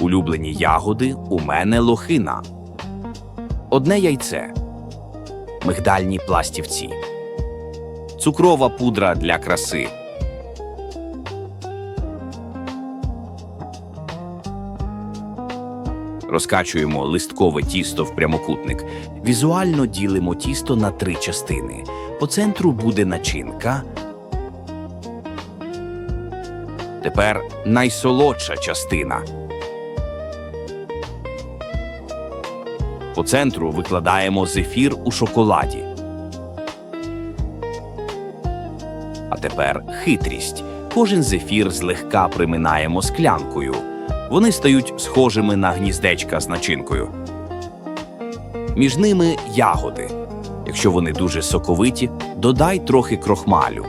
Улюблені ягоди у мене лохина. Одне яйце. Мигдальні пластівці. Цукрова пудра для краси. Розкачуємо листкове тісто в прямокутник. Візуально ділимо тісто на три частини. По центру буде начинка. Тепер найсолодша частина. По центру викладаємо зефір у шоколаді. А тепер хитрість. Кожен зефір злегка приминаємо склянкою. Вони стають схожими на гніздечка з начинкою. Між ними ягоди. Якщо вони дуже соковиті, додай трохи крохмалю.